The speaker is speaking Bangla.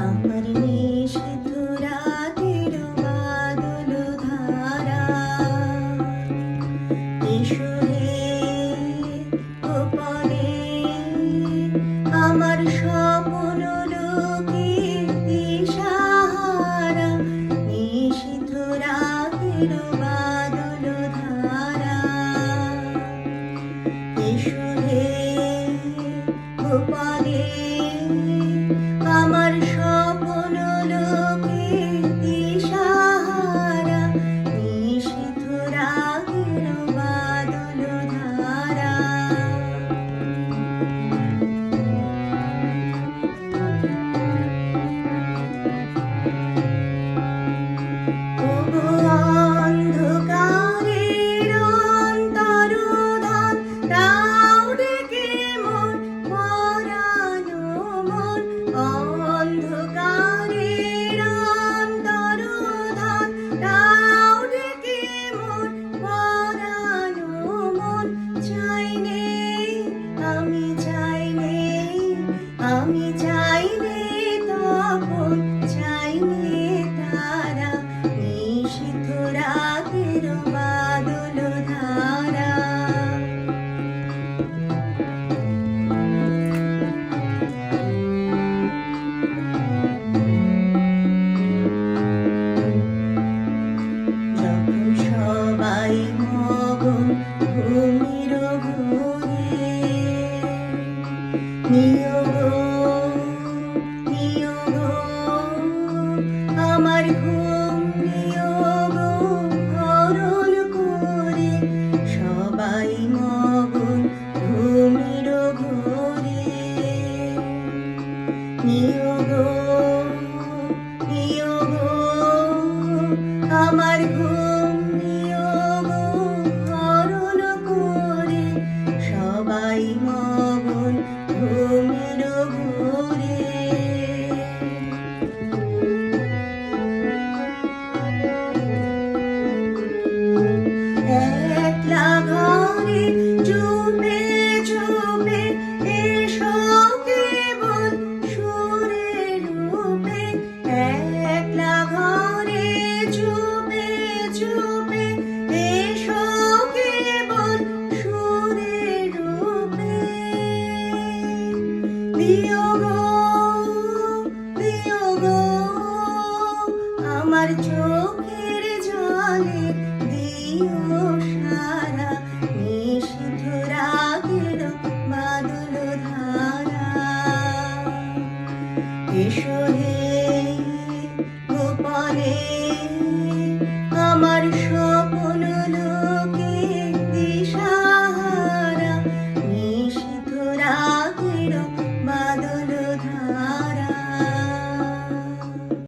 আমার নিষিদ্ধ রাতের বাদল ধারা। এসো হে গোপনে, আমার স্বপ্ন লোকে দিশাহারা। নিষিদ্ধ রাতের বাদল ধারা। এসো হে আমার ঘুম Yeah. 你说。